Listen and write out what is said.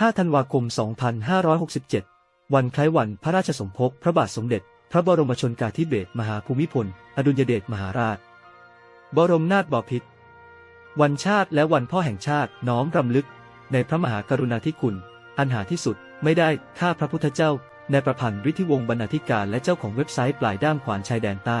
5 ธันวาคม 2567 วันคล้ายวันพระราชสมภพพระบาทสมเด็จ พระบรมชนกาธิเบศรมหาภูมิพล อดุลยเดชมหาราช บรมนาถบพิตร วันชาติและวันพ่อแห่งชาติน้อมรำลึก ในพระมหากรุณาธิคุณ อันหาที่สุดไม่ได้ข้าพระพุทธเจ้า ในประพันธ์ฤทธิวงศ์บรรณาธิการและเจ้าของเว็บไซต์ปลายด้ามขวานชายแดนใต้